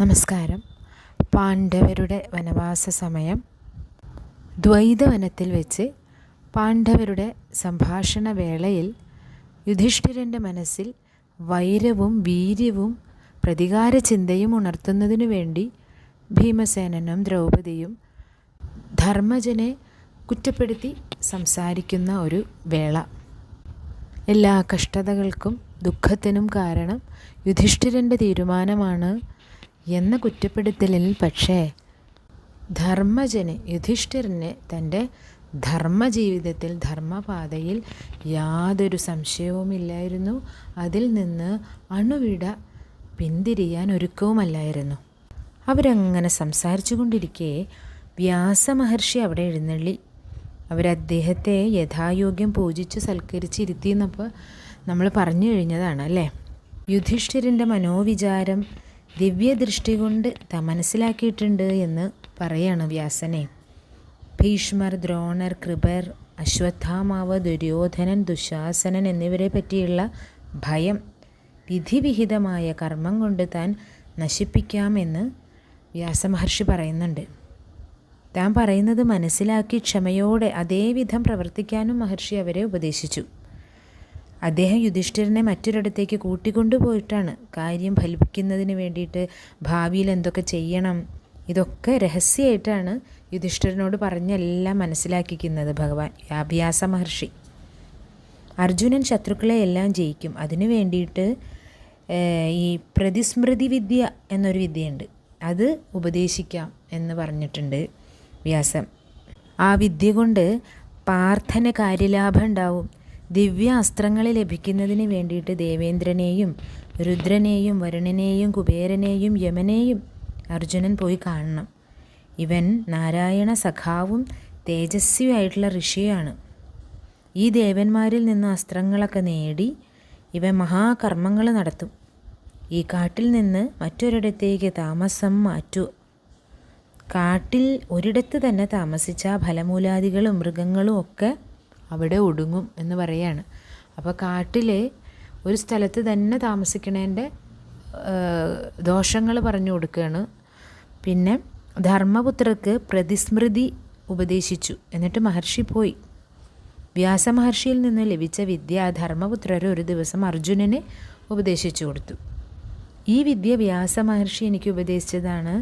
നമസ്കാരം. പാണ്ഡവരുടെ വനവാസ സമയം. ദ്വൈതവനത്തിൽ വെച്ച് പാണ്ഡവരുടെ സംഭാഷണ വേളയിൽ യുധിഷ്ഠിരന്റെ മനസ്സിൽ വൈരവും വീര്യവും പ്രതികാര ചിന്തയും ഉണർത്തുന്നതിനു വേണ്ടി ഭീമസേനനും ദ്രൗപദിയും ധർമ്മജനെ കുറ്റപ്പെടുത്തി സംസാരിക്കുന്ന ഒരു വേള. എല്ലാ കഷ്ടതകൾക്കും ദുഃഖത്തിനും കാരണം യുധിഷ്ഠിരന്റെ തീരുമാനമാണ് എന്ന കുറ്റപ്പെടുത്തലിൽ പക്ഷേ ധർമ്മജന് യുധിഷ്ഠിരന് തന്റെ ധർമ്മജീവിതത്തിൽ ധർമ്മപാതയിൽ യാതൊരു സംശയവുമില്ലായിരുന്നു. അതിൽ നിന്ന് അണുവിട പിന്തിരിയാൻ ഒരുക്കവുമല്ലായിരുന്നു. അവരങ്ങനെ സംസാരിച്ചു കൊണ്ടിരിക്കെ വ്യാസമഹർഷി അവിടെ എഴുന്നള്ളി. അവരദ്ദേഹത്തെ യഥായോഗ്യം പൂജിച്ച് സൽക്കരിച്ചിരുത്തിയെന്നപ്പോൾ നമ്മൾ പറഞ്ഞു കഴിഞ്ഞതാണ് അല്ലേ? യുധിഷ്ഠിരന്റെ മനോവിചാരം ദിവ്യദൃഷ്ടി കൊണ്ട് ത മനസ്സിലാക്കിയിട്ടുണ്ട് എന്ന് പറയാണ് വ്യാസനെ. ഭീഷ്മർ ദ്രോണർ കൃപർ അശ്വത്ഥാമാവ് ദുര്യോധനൻ ദുശാസനൻ എന്നിവരെ പറ്റിയുള്ള ഭയം വിധിവിഹിതമായ കർമ്മം കൊണ്ട് താൻ നശിപ്പിക്കാമെന്ന് വ്യാസമഹർഷി പറയുന്നുണ്ട്. താൻ പറയുന്നത് മനസ്സിലാക്കി ക്ഷമയോടെ അതേവിധം പ്രവർത്തിക്കാനും മഹർഷി അവരെ ഉപദേശിച്ചു. അദ്ദേഹം യുധിഷ്ഠിരനെ മറ്റൊരിടത്തേക്ക് കൂട്ടിക്കൊണ്ടുപോയിട്ടാണ് കാര്യം ഫലിപ്പിക്കുന്നതിന് വേണ്ടിയിട്ട് ഭാവിയിൽ എന്തൊക്കെ ചെയ്യണം. ഇതൊക്കെ രഹസ്യമായിട്ടാണ് യുധിഷ്ഠിരനോട് പറഞ്ഞെല്ലാം മനസ്സിലാക്കിക്കുന്നത് ഭഗവാൻ വ്യാസ മഹർഷി. അർജുനൻ ശത്രുക്കളെ എല്ലാം ജയിക്കും. അതിനു വേണ്ടിയിട്ട് ഈ പ്രതിസ്മൃതി വിദ്യ എന്നൊരു വിദ്യയുണ്ട്. അത് ഉപദേശിക്കാം എന്ന് പറഞ്ഞിട്ടുണ്ട് വ്യാസം ആ വിദ്യ കൊണ്ട് പാർത്ഥന കാര്യലാഭം ഉണ്ടാവും. ദിവ്യ അസ്ത്രങ്ങൾ ലഭിക്കുന്നതിന് വേണ്ടിയിട്ട് ദേവേന്ദ്രനെയും രുദ്രനെയും വരുണനെയും കുബേരനെയും യമനെയും അർജുനൻ പോയി കാണണം. ഇവൻ നാരായണ സഖാവും തേജസ്വിയായിട്ടുള്ള ഋഷിയാണ് ഈ ദേവന്മാരിൽ നിന്ന് അസ്ത്രങ്ങളൊക്കെ നേടി ഇവൻ മഹാകർമ്മങ്ങൾ നടത്തും. ഈ കാട്ടിൽ നിന്ന് മറ്റൊരിടത്തേക്ക് താമസം മാറ്റു. കാട്ടിൽ ഒരിടത്ത് തന്നെ താമസിച്ച ഫലമൂലാദികളും മൃഗങ്ങളും ഒക്കെ അവിടെ ഒടുങ്ങും എന്ന് പറയാണ്. അപ്പോൾ കാട്ടിലെ ഒരു സ്ഥലത്ത് തന്നെ താമസിക്കണേന്റെ ദോഷങ്ങൾ പറഞ്ഞു കൊടുക്കുകയാണ് പിന്നെ ധർമ്മപുത്രർക്ക് പ്രതിസ്മൃതി ഉപദേശിച്ചു. എന്നിട്ട് മഹർഷി പോയി. വ്യാസമഹർഷിയിൽ നിന്ന് ലഭിച്ച വിദ്യ ധർമ്മപുത്രർ ഒരു ദിവസം അർജുനനെ ഉപദേശിച്ചു കൊടുത്തു. ഈ വിദ്യ വ്യാസമഹർഷി എനിക്ക് ഉപദേശിച്ചതാണ്.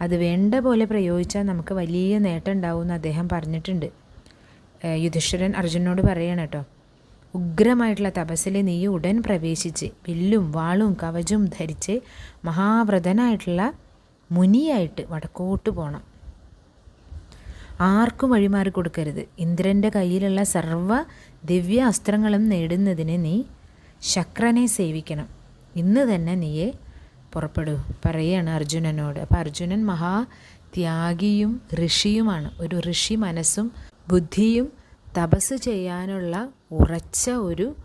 അത് വേണ്ട പോലെ പ്രയോഗിച്ചാൽ നമുക്ക് വലിയ നേട്ടം ഉണ്ടാവുമെന്ന് അദ്ദേഹം പറഞ്ഞിട്ടുണ്ട്. യുധിഷ്ഠിരൻ അർജുനോട് പറയണം കേട്ടോ ഉഗ്രമായിട്ടുള്ള തപസ്സിൽ നീ ഉടൻ പ്രവേശിച്ച് വില്ലും വാളും കവചും ധരിച്ച് മഹാവ്രതനായിട്ടുള്ള മുനിയായിട്ട് വടക്കോട്ട് പോകണം ആർക്കും വഴിമാറി കൊടുക്കരുത്. ഇന്ദ്രന്റെ കയ്യിലുള്ള സർവ ദിവ്യ അസ്ത്രങ്ങളും നേടുന്നതിന് നീ ശക്രനെ സേവിക്കണം. ഇന്ന് തന്നെ നീയെ പുറപ്പെടൂ പറയുകയാണ് അർജുനനോട്. അപ്പോൾ അർജുനൻ മഹാ ത്യാഗിയും ഋഷിയുമാണ്. ഒരു ഋഷി മനസ്സും ബുദ്ധിയും തപസ് ചെയ്യാനുള്ള ഉറച്ച ഒരു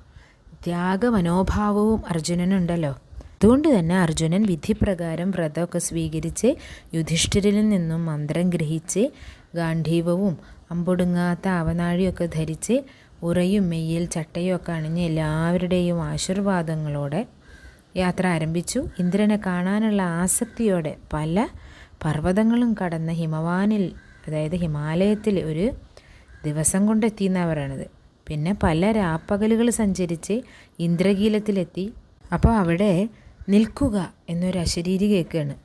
ത്യാഗമനോഭാവവും അർജുനനുണ്ടല്ലോ. അതുകൊണ്ട് തന്നെ അർജുനൻ വിധിപ്രകാരം വ്രതമൊക്കെ സ്വീകരിച്ച് യുധിഷ്ഠിരിൽ നിന്നും മന്ത്രം ഗ്രഹിച്ച് ഗാന്ധീവവും അമ്പൊടുങ്ങാത്ത അവനാഴിയൊക്കെ ധരിച്ച് ഉറയും മെയ്യിൽ ചട്ടയും ഒക്കെ അണിഞ്ഞ് എല്ലാവരുടെയും ആശീർവാദങ്ങളോടെ യാത്ര ആരംഭിച്ചു. ഇന്ദ്രനെ കാണാനുള്ള ആസക്തിയോടെ പല പർവതങ്ങളും കടന്ന് ഹിമവാനിൽ അതായത് ഹിമാലയത്തിൽ ഒരു ദിവസം കൊണ്ടെത്തിയെന്നാണ് പിന്നെ പല രാപ്പകലുകൾ സഞ്ചരിച്ച് ഇന്ദ്രകീലത്തിലെത്തി. അപ്പോൾ അവിടെ നിൽക്കുക എന്നൊരു അശരീരി കേൾക്കുകയാണ്.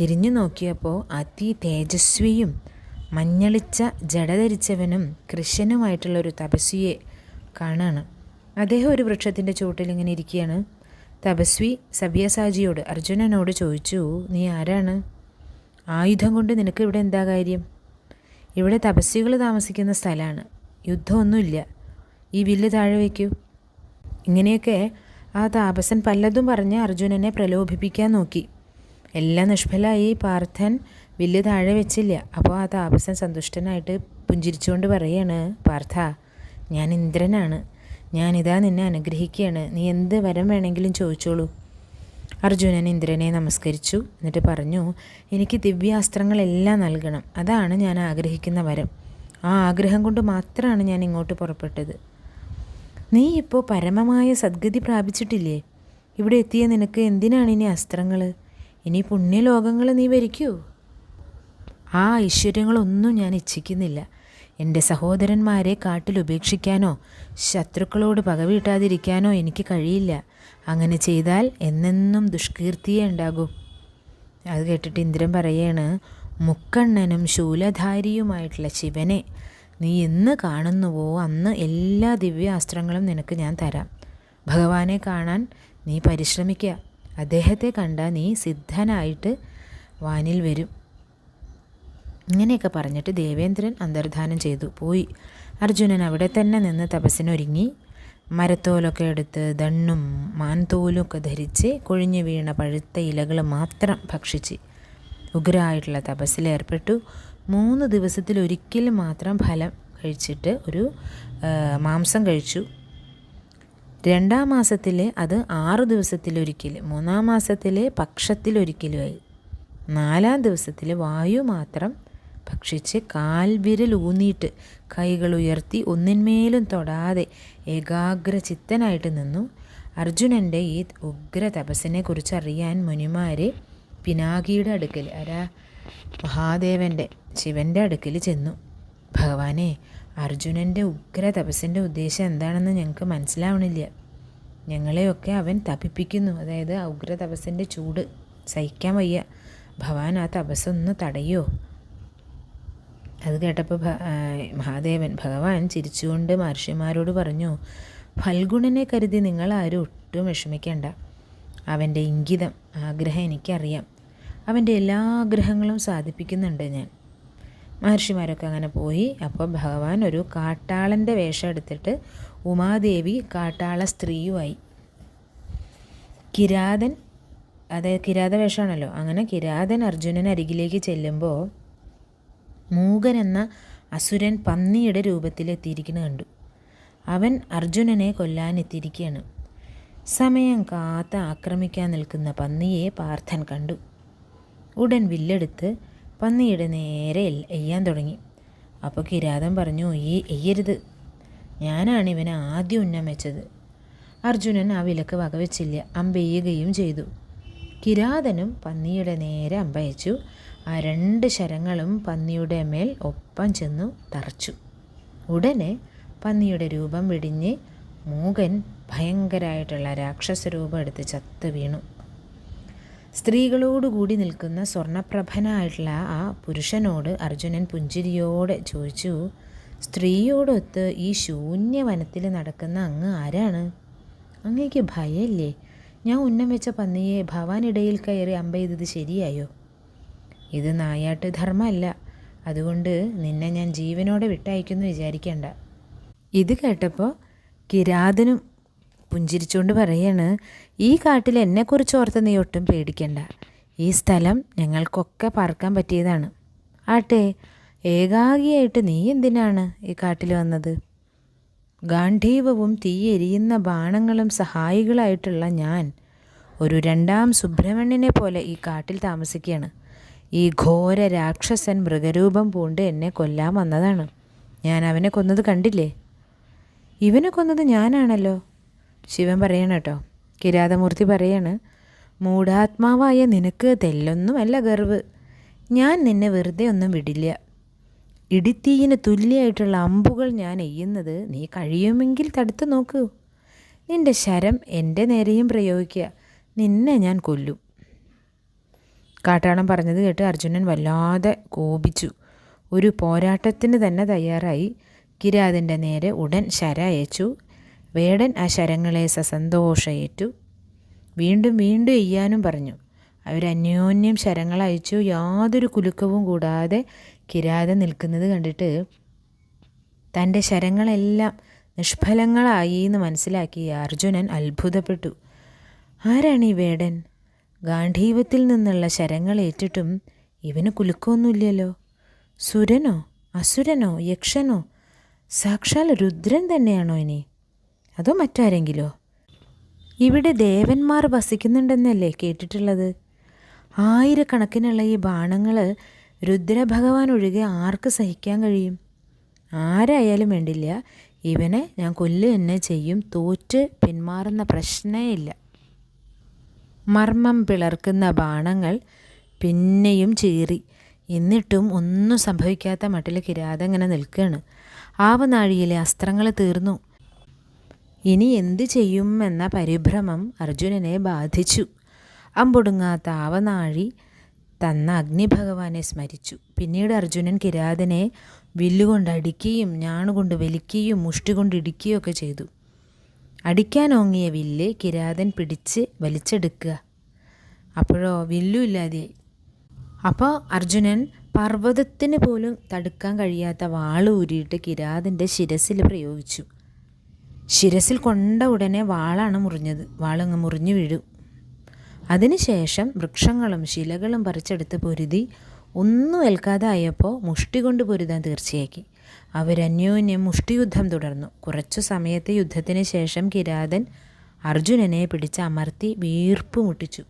തിരിഞ്ഞു നോക്കിയപ്പോൾ അതി തേജസ്വിയും മഞ്ഞളിച്ച ജടധരിച്ചവനും കൃഷ്ണനുമായിട്ടുള്ള ഒരു തപസ്വിയെ കാണുകയാണ് അദ്ദേഹം ഒരു വൃക്ഷത്തിന്റെ ചുവട്ടിൽ ഇങ്ങനെ ഇരിക്കുകയാണ്. തപസ്വി സബ്യസാജിയോട് അർജുനനോട് ചോദിച്ചു നീ ആരാണ്? ആയുധം കൊണ്ട് നിനക്ക് ഇവിടെ എന്താ കാര്യം? ഇവിടെ തപസ്വികൾ താമസിക്കുന്ന സ്ഥലമാണ്. യുദ്ധമൊന്നുമില്ല. ഈ വില്ല് താഴെ വയ്ക്കൂ. ഇങ്ങനെയൊക്കെ ആ താപസൻ പലതും പറഞ്ഞ് അർജുനനെ പ്രലോഭിപ്പിക്കാൻ നോക്കി. എല്ലാം നിഷ്ഫലമായി പാർത്ഥൻ വില്ല് താഴെ വെച്ചില്ല. അപ്പോൾ ആ താപസൻ സന്തുഷ്ടനായിട്ട് പുഞ്ചിരിച്ചുകൊണ്ട് പറയാണ് പാർത്ഥ ഞാൻ ഇന്ദ്രനാണ്. ഞാനിതാ നിന്നെ അനുഗ്രഹിക്കുകയാണ് നീ എന്ത് വരം വേണമെങ്കിലും ചോദിച്ചോളൂ. അർജുനൻ ഇന്ദ്രനെ നമസ്കരിച്ചു. എന്നിട്ട് പറഞ്ഞു എനിക്ക് ദിവ്യാസ്ത്രങ്ങളെല്ലാം നൽകണം. അതാണ് ഞാൻ ആഗ്രഹിക്കുന്ന വരം. ആ ആഗ്രഹം കൊണ്ട് മാത്രമാണ് ഞാൻ ഇങ്ങോട്ട് പുറപ്പെട്ടത്. നീ ഇപ്പോൾ പരമമായ സദ്ഗതി പ്രാപിച്ചിട്ടില്ലേ? ഇവിടെ എത്തിയ നിനക്ക് എന്തിനാണ് ഇനി അസ്ത്രങ്ങൾ ഇനി പുണ്യലോകങ്ങൾ നീ വരിക്കൂ? ആ ഐശ്വര്യങ്ങളൊന്നും ഞാൻ ഇച്ഛിക്കുന്നില്ല. എന്റെ സഹോദരന്മാരെ കാട്ടിൽ ഉപേക്ഷിക്കാനോ ശത്രുക്കളോട് പകവീട്ടാതിരിക്കാനോ എനിക്ക് കഴിയില്ല. അങ്ങനെ ചെയ്താൽ എന്നെന്നും ദുഷ്കീർത്തിയേ ഉണ്ടാകൂ. അത് കേട്ടിട്ട് ഇന്ദ്രൻ പറയാണ് മുക്കണ്ണനും ശൂലധാരിയുമായിട്ടുള്ള ശിവനെ നീ എന്ന് കാണുന്നുവോ? അന്ന് എല്ലാ ദിവ്യാസ്ത്രങ്ങളും നിനക്ക് ഞാൻ തരാം. ഭഗവാനെ കാണാൻ നീ പരിശ്രമിക്കുക അദ്ദേഹത്തെ കണ്ടാൽ നീ സിദ്ധനായിട്ട് വാനിൽ വരും. ഇങ്ങനെയൊക്കെ പറഞ്ഞിട്ട് ദേവേന്ദ്രൻ അന്തർധാനം ചെയ്തു. പോയി. അർജുനൻ അവിടെ തന്നെ നിന്ന് തപസ്സിനൊരുങ്ങി. മരത്തോലൊക്കെ എടുത്ത് ദണ്ണും മാൻതോലും ഒക്കെ ധരിച്ച് കൊഴിഞ്ഞു വീണ പഴുത്ത ഇലകൾ മാത്രം ഭക്ഷിച്ച് ഉഗ്രായിട്ടുള്ള തപസ്സിലേർപ്പെട്ടു മൂന്ന് ദിവസത്തിൽ ഒരിക്കലും മാത്രം ഫലം കഴിച്ചിട്ട് ഒരു മാംസം കഴിച്ചു. രണ്ടാം മാസത്തിൽ അത് ആറ് ദിവസത്തിലൊരിക്കൽ മൂന്നാം മാസത്തിൽ പക്ഷത്തിലൊരിക്കലുമായി. നാലാം ദിവസത്തിൽ വായു മാത്രം ഭക്ഷിച്ച് കാൽവിരൽ ഊന്നിയിട്ട് കൈകൾ ഉയർത്തി ഒന്നിന്മേലും തൊടാതെ ഏകാഗ്ര ചിത്തനായിട്ട് നിന്നു. അർജുനന്റെ ഈ ഉഗ്ര തപസ്സിനെ കുറിച്ച് അറിയാൻ മുനിമാരെ പിനാകിയുടെ അടുക്കൽ അരാ മഹാദേവന്റെ ശിവന്റെ അടുക്കൽ ചെന്നു. ഭഗവാനെ അർജുനന്റെ ഉഗ്ര തപസ്സിന്റെ ഉദ്ദേശം എന്താണെന്ന് ഞങ്ങൾക്ക് മനസ്സിലാവണില്ല. ഞങ്ങളെയൊക്കെ അവൻ തപിപ്പിക്കുന്നു. അതായത് ഉഗ്ര തപസ്സിന്റെ ചൂട് സഹിക്കാൻ വയ്യ. ഭഗവാൻ ആ തപസ്സൊന്ന് തടയോ. അത് കേട്ടപ്പോൾ മഹാദേവൻ ഭഗവാൻ ചിരിച്ചുകൊണ്ട് മഹർഷിമാരോട് പറഞ്ഞു ഫൽഗുണനെ കരുതി നിങ്ങൾ ആരും ഒട്ടും വിഷമിക്കേണ്ട. അവന്റെ ഇംഗിതം ആഗ്രഹം എനിക്കറിയാം. അവന്റെ എല്ലാ ആഗ്രഹങ്ങളും സാധിപ്പിക്കുന്നുണ്ട് ഞാൻ. മഹർഷിമാരൊക്കെ അങ്ങനെ പോയി. അപ്പോൾ ഭഗവാൻ ഒരു കാട്ടാളന്റെ വേഷം എടുത്തിട്ട് ഉമാദേവി കാട്ടാള സ്ത്രീയുമായി. കിരാതൻ അതായത് കിരാത വേഷമാണല്ലോ അങ്ങനെ കിരാതൻ അർജുനൻ അരികിലേക്ക് ചെല്ലുമ്പോൾ മൂകൻ എന്ന അസുരൻ പന്നിയുടെ രൂപത്തിലെത്തിയിരിക്കുന്ന കണ്ടു. അവൻ അർജുനനെ കൊല്ലാൻ എത്തിയിരിക്കുകയാണ് സമയം കാത്ത് ആക്രമിക്കാൻ നിൽക്കുന്ന പന്നിയെ പാർത്ഥൻ കണ്ടു. ഉടൻ വില്ലെടുത്ത് പന്നിയുടെ നേരെ എയ്യാൻ തുടങ്ങി. അപ്പോൾ കിരാതൻ പറഞ്ഞു ഈ എയ്യരുത്. ഞാനാണ് ഇവനെ ആദ്യം ഉന്നം വെച്ചത്. അർജുനൻ ആ വിലക്ക് വകവെച്ചില്ല. അമ്പെയ്യുകയും ചെയ്തു. കിരാതനും പന്നിയുടെ നേരെ അമ്പയച്ചു. ആ രണ്ട് ശരങ്ങളും പന്നിയുടെ മേൽ ഒപ്പം ചെന്നു തറച്ചു. ഉടനെ പന്നിയുടെ രൂപം വെടിഞ്ഞ് മൂകൻ ഭയങ്കരമായിട്ടുള്ള രാക്ഷസ രൂപം എടുത്ത് ചത്ത് വീണു. സ്ത്രീകളോടുകൂടി നിൽക്കുന്ന സ്വർണപ്രഭനായിട്ടുള്ള ആ പുരുഷനോട് അർജുനൻ പുഞ്ചിരിയോടെ ചോദിച്ചു സ്ത്രീയോടൊത്ത് ഈ ശൂന്യവനത്തിൽ നടക്കുന്ന അങ്ങ് ആരാണ്? അങ്ങേക്ക് ഭയമില്ലേ ഞാൻ ഉന്നം വെച്ച പന്നിയെ ഭവാനിടയിൽ കയറി അമ്പെയ്തത് ശരിയായോ? ഇത് നായാട്ട് ധർമ്മമല്ല. അതുകൊണ്ട് നിന്നെ ഞാൻ ജീവനോടെ വിട്ടയക്കുന്നു വിചാരിക്കേണ്ട. ഇത് കേട്ടപ്പോൾ കിരാതനും പുഞ്ചിരിച്ചുകൊണ്ട് പറയാണ് ഈ കാട്ടിൽ എന്നെക്കുറിച്ച് ഓർത്ത് നീ ഒട്ടും പേടിക്കണ്ട. ഈ സ്ഥലം ഞങ്ങൾക്കൊക്കെ പാർക്കാൻ പറ്റിയതാണ്. ആട്ടെ ഏകാഗിയായിട്ട് നീ എന്തിനാണ് ഈ കാട്ടിൽ വന്നത്? ഗാന്ധീവവും തീയെരിയുന്ന ബാണങ്ങളും സഹായികളായിട്ടുള്ള ഞാൻ ഒരു രണ്ടാം സുബ്രഹ്മണ്യനെ പോലെ ഈ കാട്ടിൽ താമസിക്കുകയാണ്. ഈ ഘോര രാക്ഷസൻ മൃഗരൂപം പൂണ്ട് എന്നെ കൊല്ലാൻ വന്നതാണ്. ഞാൻ അവനെ കൊന്നത് കണ്ടില്ലേ? ഇവനെ കൊന്നത് ഞാനാണല്ലോ. ശിവൻ പറയണം കേട്ടോ. കിരാതമൂർത്തി പറയാണ് മൂഢാത്മാവായ നിനക്ക് തെല്ലൊന്നുമല്ല ഗർവ്. ഞാൻ നിന്നെ വെറുതെ ഒന്നും വിടില്ല. ഇടിത്തീയിന് തുല്യമായിട്ടുള്ള അമ്പുകൾ ഞാൻ എയ്യുന്നത് നീ കഴിയുമെങ്കിൽ തടുത്തു നോക്കൂ. നിന്റെ ശരം എന്റെ നേരെയും പ്രയോഗിക്കുക. നിന്നെ ഞാൻ കൊല്ലും. കാട്ടാളൻ പറഞ്ഞത് കേട്ട് അർജുനൻ വല്ലാതെ കോപിച്ചു. ഒരു പോരാട്ടത്തിന് തന്നെ തയ്യാറായി. കിരാതിന്റെ നേരെ ഉടൻ ശര അയച്ചു. വേടൻ ആ ശരങ്ങളെ സസന്തോഷയേറ്റു വീണ്ടും വീണ്ടും ചെയ്യാനും പറഞ്ഞു. അവരന്യോന്യം ശരങ്ങൾ അയച്ചു. യാതൊരു കുലുക്കവും കൂടാതെ കിരാത നിൽക്കുന്നത് കണ്ടിട്ട് തന്റെ ശരങ്ങളെല്ലാം നിഷ്ഫലങ്ങളായി എന്ന് മനസ്സിലാക്കി അർജുനൻ അത്ഭുതപ്പെട്ടു. ആരാണ് ഈ വേടൻ? ഗാന്ധീവത്തിൽ നിന്നുള്ള ശരങ്ങൾ ഏറ്റിട്ടും ഇവന് കുലുക്കമൊന്നുമില്ലല്ലോ. സുരനോ അസുരനോ യക്ഷനോ സാക്ഷാൽ രുദ്രൻ തന്നെയാണോ ഇനി? അതോ മറ്റാരെങ്കിലോ? ഇവിടെ ദേവന്മാർ വസിക്കുന്നുണ്ടെന്നല്ലേ കേട്ടിട്ടുള്ളത്? ആയിരക്കണക്കിനുള്ള ഈ ബാണങ്ങൾ രുദ്രഭഗവാൻ ഒഴികെ ആർക്ക് സഹിക്കാൻ കഴിയും? ആരായാലും വേണ്ടില്ല. ഇവനെ ഞാൻ കൊല്ലുക തന്നെ ചെയ്യും. തോറ്റ് പിന്മാറുന്ന പ്രശ്നമേ ഇല്ല. മർമ്മം പിളർക്കുന്ന ബാണങ്ങൾ പിന്നെയും ചീറി. എന്നിട്ടും ഒന്നും സംഭവിക്കാത്ത മട്ടിൽ കിരാതം ഇങ്ങനെ നിൽക്കുകയാണ് ആവനാഴിയിലെ അസ്ത്രങ്ങൾ തീർന്നു. ഇനി എന്തു ചെയ്യും എന്ന പരിഭ്രമം അർജുനനെ ബാധിച്ചു. അമ്പൊടുങ്ങാത്ത ആവനാഴി തന്ന അഗ്നിഭഗവാനെ സ്മരിച്ചു. പിന്നീട് അർജുനൻ കിരാതനെ വില്ലുകൊണ്ട് അടിക്കുകയും ഞാണുകൊണ്ട് വലിക്കുകയും മുഷ്ടി കൊണ്ടിടിക്കുകയും ഒക്കെ ചെയ്തു. അടിക്കാനോങ്ങിയ വില്ല് കിരാതൻ പിടിച്ച് വലിച്ചെടുക്കുക. അപ്പോഴോ വില്ലുമില്ലാതെ അപ്പോൾ അർജുനൻ പർവതത്തിന് പോലും തടുക്കാൻ കഴിയാത്ത വാൾ ഊരിയിട്ട് കിരാതന്റെ ശിരസിൽ പ്രയോഗിച്ചു. ശിരസിൽ കൊണ്ട ഉടനെ വാളാണ് മുറിഞ്ഞത്. വാളങ്ങ് മുറിഞ്ഞു വീഴും. അതിനുശേഷം വൃക്ഷങ്ങളും ശിലകളും പറിച്ചെടുത്ത് പൊരുതി ഒന്നും ഏൽക്കാതായപ്പോൾ മുഷ്ടി കൊണ്ട് പൊരുതാൻ തീർച്ചയാക്കി. അവരന്യോന്യം മുഷ്ടിയുദ്ധം തുടർന്നു. കുറച്ചു സമയത്തെ യുദ്ധത്തിന് ശേഷം കിരാതൻ അർജുനനെ പിടിച്ച് അമർത്തി വീർപ്പ് മുട്ടിച്ചു.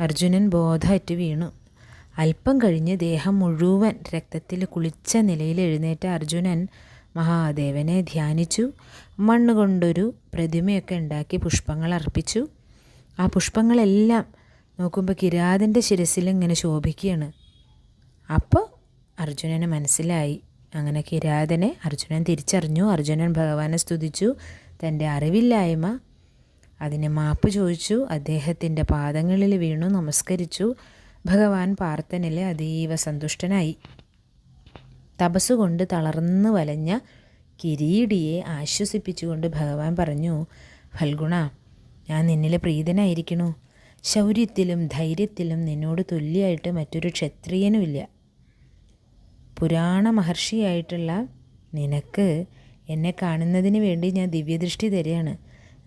അർജുനൻ ബോധമറ്റ് വീണു. അല്പം കഴിഞ്ഞ് ദേഹം മുഴുവൻ രക്തത്തിൽ കുളിച്ച നിലയിൽ എഴുന്നേറ്റ അർജുനൻ മഹാദേവനെ ധ്യാനിച്ചു. മണ്ണ് കൊണ്ടൊരു പ്രതിമയൊക്കെ ഉണ്ടാക്കി പുഷ്പങ്ങൾ അർപ്പിച്ചു. ആ പുഷ്പങ്ങളെല്ലാം നോക്കുമ്പോൾ കിരാതന്റെ ശിരസിൽ ഇങ്ങനെ ശോഭിക്കുകയാണ്. അപ്പോൾ അർജുനന് മനസ്സിലായി. അങ്ങനെ കിരാതനെ അർജുനൻ തിരിച്ചറിഞ്ഞു. അർജുനൻ ഭഗവാനെ സ്തുതിച്ചു. തന്റെ അറിവില്ലായ്മ അതിനെ മാപ്പ് ചോദിച്ചു. അദ്ദേഹത്തിന്റെ പാദങ്ങളിൽ വീണു നമസ്കരിച്ചു. ഭഗവാൻ പാർത്ഥനിലെ അതീവ സന്തുഷ്ടനായി. തപസ്സുകൊണ്ട് തളർന്നു വലഞ്ഞ കിരീടിയെ ആശ്വസിപ്പിച്ചുകൊണ്ട് ഭഗവാൻ പറഞ്ഞു ഫൽഗുണ ഞാൻ നിന്നിൽ പ്രീതനായിരിക്കണു. ശൗര്യത്തിലും ധൈര്യത്തിലും നിന്നോട് തുല്യമായിട്ട് മറ്റൊരു ക്ഷത്രിയനുമില്ല. പുരാണ മഹർഷിയായിട്ടുള്ള നിനക്ക് എന്നെ കാണുന്നതിന് വേണ്ടി ഞാൻ ദിവ്യദൃഷ്ടി തരികയാണ്.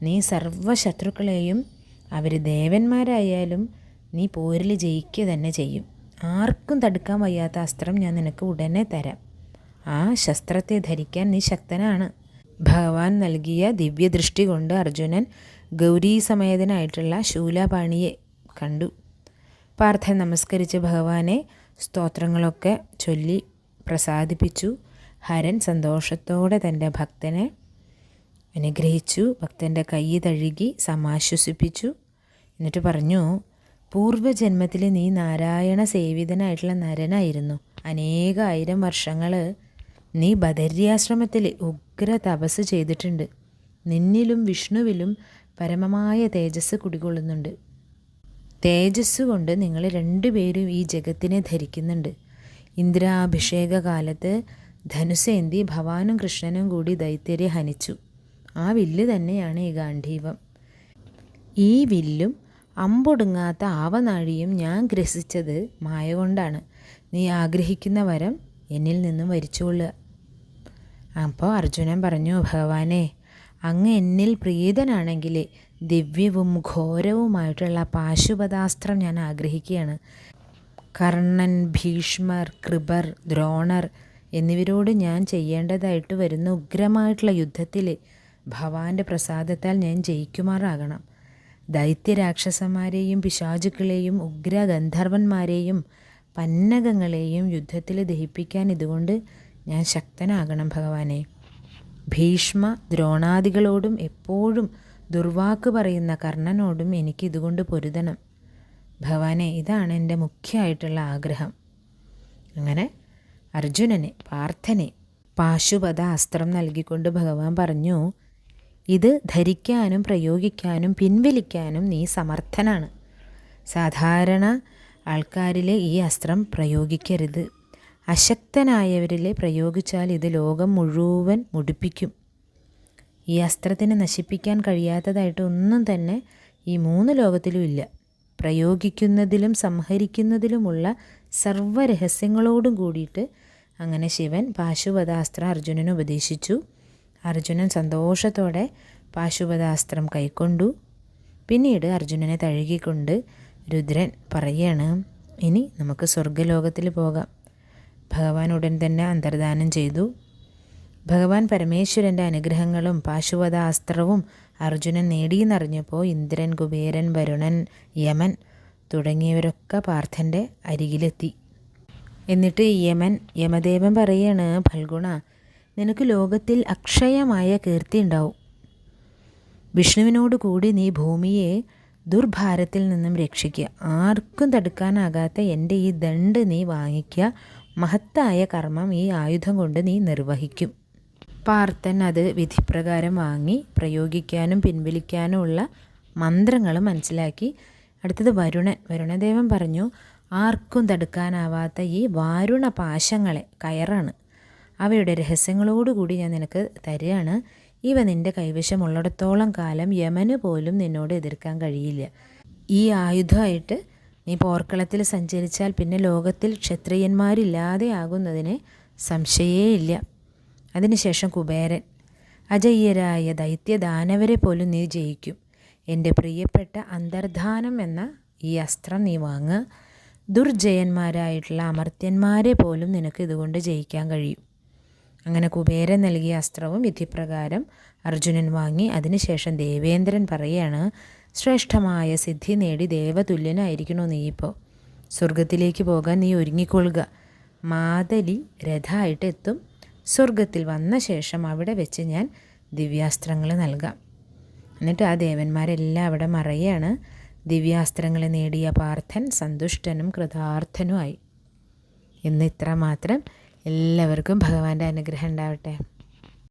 നീ സർവശത്രുക്കളെയും അവർ ദേവന്മാരായാലും നീ പോരിൽ ജയിക്കുക തന്നെ ചെയ്യും. ആർക്കും തടുക്കാൻ വയ്യാത്ത അസ്ത്രം ഞാൻ നിനക്ക് ഉടനെ തരാം. ആ ശസ്ത്രത്തെ ധരിക്കാൻ നീ ശക്തനാണ്. ഭഗവാൻ നൽകിയ ദിവ്യദൃഷ്ടി കൊണ്ട് അർജുനൻ ഗൗരീ സമേതനായിട്ടുള്ള ശൂലപാണിയെ കണ്ടു. പാർത്ഥ നമസ്കരിച്ച് ഭഗവാനെ സ്തോത്രങ്ങളൊക്കെ ചൊല്ലി പ്രസാദിപ്പിച്ചു. ഹരൻ സന്തോഷത്തോടെ തന്റെ ഭക്തനെ അനുഗ്രഹിച്ചു. ഭക്തന്റെ കൈ തഴുകി സമാശ്വസിപ്പിച്ചു. എന്നിട്ട് പറഞ്ഞു പൂർവജന്മത്തിൽ നീ നാരായണ സേവിതനായിട്ടുള്ള നരനായിരുന്നു. അനേക ആയിരം വർഷങ്ങൾ നീ ബദര്യാശ്രമത്തിൽ ഉഗ്ര തപസ് ചെയ്തിട്ടുണ്ട്. നിന്നിലും വിഷ്ണുവിലും പരമമായ തേജസ് കുടികൊള്ളുന്നുണ്ട്. തേജസ് കൊണ്ട് നിങ്ങൾ രണ്ടുപേരും ഈ ജഗത്തിനെ ധരിക്കുന്നുണ്ട്. ഇന്ദ്രാഭിഷേക കാലത്ത് ധനുസേന്തി ഭവാനും കൃഷ്ണനും കൂടി ദൈത്യരെ ഹനിച്ചു ആ വില്ല് തന്നെയാണ് ഈ ഗാന്ധീവം ഈ വില്ലും അമ്പൊടുങ്ങാത്ത ആവനാഴിയും ഞാൻ ഗ്രസിച്ചത് മായ കൊണ്ടാണ് നീ ആഗ്രഹിക്കുന്ന വരം എന്നിൽ നിന്നും വരിച്ചുകൊള്ളുക. അപ്പോൾ അർജുനൻ പറഞ്ഞു ഭഗവാനെ അങ്ങ് എന്നിൽ പ്രീതനാണെങ്കിൽ ദിവ്യവും ഘോരവുമായിട്ടുള്ള പാശുപതാസ്ത്രം ഞാൻ ആഗ്രഹിക്കുകയാണ്. കർണൻ ഭീഷ്മർ കൃപർ ദ്രോണർ എന്നിവരോട് ഞാൻ ചെയ്യേണ്ടതായിട്ട് വരുന്ന ഉഗ്രമായിട്ടുള്ള യുദ്ധത്തിൽ ഭവാന്റെ പ്രസാദത്താൽ ഞാൻ ജയിക്കുമാറാകണം. ദൈത്യരാക്ഷസന്മാരെയും പിശാചുക്കളെയും ഉഗ്ര ഗന്ധർവന്മാരെയും പന്നകങ്ങളെയും യുദ്ധത്തിൽ ദഹിപ്പിക്കാൻ ഇതുകൊണ്ട് ഞാൻ ശക്തനാകണം ഭഗവാനെ. ഭീഷ്മ ദ്രോണാദികളോടും എപ്പോഴും ദുർവാക്ക് പറയുന്ന കർണനോടും എനിക്ക് ഇതുകൊണ്ട് പൊരുതണം. ഭഗവാനെ ഇതാണ് എന്റെ മുഖ്യമായിട്ടുള്ള ആഗ്രഹം. അങ്ങനെ അർജുനനെ പാർത്ഥനെ പാശുപത അസ്ത്രം നൽകിക്കൊണ്ട് ഭഗവാൻ പറഞ്ഞു ഇത് ധരിക്കാനും പ്രയോഗിക്കാനും പിൻവലിക്കാനും നീ സമർത്ഥനാണ്. സാധാരണ ആൾക്കാരിലെ ഈ അസ്ത്രം പ്രയോഗിക്കരുത്. അശക്തനായവരിലെ പ്രയോഗിച്ചാൽ ഇത് ലോകം മുഴുവൻ മുടിപ്പിക്കും. ഈ അസ്ത്രത്തിനെ നശിപ്പിക്കാൻ കഴിയാത്തതായിട്ട് ഒന്നും തന്നെ ഈ മൂന്ന് ലോകത്തിലും ഇല്ല. പ്രയോഗിക്കുന്നതിലും സംഹരിക്കുന്നതിലുമുള്ള സർവരഹസ്യങ്ങളോടും കൂടിയിട്ട് അങ്ങനെ ശിവൻ പാശുപതാസ്ത്രം അർജുനന് ഉപദേശിച്ചു. അർജുനൻ സന്തോഷത്തോടെ പാശുപതാസ്ത്രം കൈക്കൊണ്ടു. പിന്നീട് അർജുനനെ തഴുകിക്കൊണ്ട് രുദ്രൻ പറയാണ് ഇനി നമുക്ക് സ്വർഗലോകത്തിൽ പോകാം. ഭഗവാൻ ഉടൻ തന്നെ അന്തർദാനം ചെയ്തു. ഭഗവാൻ പരമേശ്വരന്റെ അനുഗ്രഹങ്ങളും പാശുവതാസ്ത്രവും അർജുനൻ നേടിയെന്നറിഞ്ഞപ്പോൾ ഇന്ദ്രൻ കുബേരൻ വരുണൻ യമൻ തുടങ്ങിയവരൊക്കെ പാർത്ഥന്റെ അരികിലെത്തി. എന്നിട്ട് യമൻ യമദേവൻ പറയാണ് ഫൽഗുണ നിനക്ക് ലോകത്തിൽ അക്ഷയമായ കീർത്തി ഉണ്ടാവും. വിഷ്ണുവിനോട് കൂടി നീ ഭൂമിയെ ദുർഭാരത്തിൽ നിന്നും രക്ഷിക്കുക. ആർക്കും തടുക്കാനാകാത്ത എന്റെ ഈ ദണ്ട് നീ വാങ്ങിക്കുക. മഹത്തായ കർമ്മം ഈ ആയുധം കൊണ്ട് നീ നിർവഹിക്കും. പാർത്തൻ അത് വിധിപ്രകാരം വാങ്ങി പ്രയോഗിക്കാനും പിൻവലിക്കാനുമുള്ള മന്ത്രങ്ങൾ മനസ്സിലാക്കി. അടുത്തത് വരുണൻ. വരുണദേവൻ പറഞ്ഞു ആർക്കും തടുക്കാനാവാത്ത ഈ വാരുണ പാശങ്ങളെ കയറാണ്. അവയുടെ രഹസ്യങ്ങളോടുകൂടി ഞാൻ നിനക്ക് തരികയാണ്. ഇവ നിന്റെ കൈവശമുള്ളിടത്തോളം കാലം യമന് പോലും നിന്നോട് എതിർക്കാൻ കഴിയില്ല. ഈ ആയുധമായിട്ട് നീ പോർക്കളത്തിൽ സഞ്ചരിച്ചാൽ പിന്നെ ലോകത്തിൽ ക്ഷത്രിയന്മാരില്ലാതെ ആകുന്നതിന് സംശയേ ഇല്ല. അതിനുശേഷം കുബേരൻ അജയ്യരായ ദൈത്യദാനവരെ പോലും നീ ജയിക്കും. എന്റെ പ്രിയപ്പെട്ട അന്തർധാനം എന്ന ഈ അസ്ത്രം നീ വാങ്ങുക ദുർജയന്മാരായിട്ടുള്ള അമർത്യന്മാരെ പോലും നിനക്ക് ഇതുകൊണ്ട് ജയിക്കാൻ കഴിയും. അങ്ങനെ കുബേരൻ നൽകിയ അസ്ത്രവും വിധിപ്രകാരം അർജുനൻ വാങ്ങി. അതിനുശേഷം ദേവേന്ദ്രൻ പറയാണ് ശ്രേഷ്ഠമായ സിദ്ധി നേടി ദേവതുല്യനായിരിക്കണോ നീ ഇപ്പോൾ സ്വർഗത്തിലേക്ക് പോകാൻ നീ ഒരുങ്ങിക്കൊള്ളുക. മാതലി രഥമായിട്ട് എത്തും. സ്വർഗത്തിൽ വന്ന ശേഷം അവിടെ വെച്ച് ഞാൻ ദിവ്യാസ്ത്രങ്ങൾ നൽകാം. എന്നിട്ട് ആ ദേവന്മാരെല്ലാം അവിടെ മറയാണ്. ദിവ്യാസ്ത്രങ്ങൾ നേടിയ പാർത്ഥൻ സന്തുഷ്ടനും കൃതാർത്ഥനുമായി. ഇന്ന് ഇത്ര മാത്രം. എല്ലാവർക്കും ഭഗവാന്റെ അനുഗ്രഹം ഉണ്ടാവട്ടെ.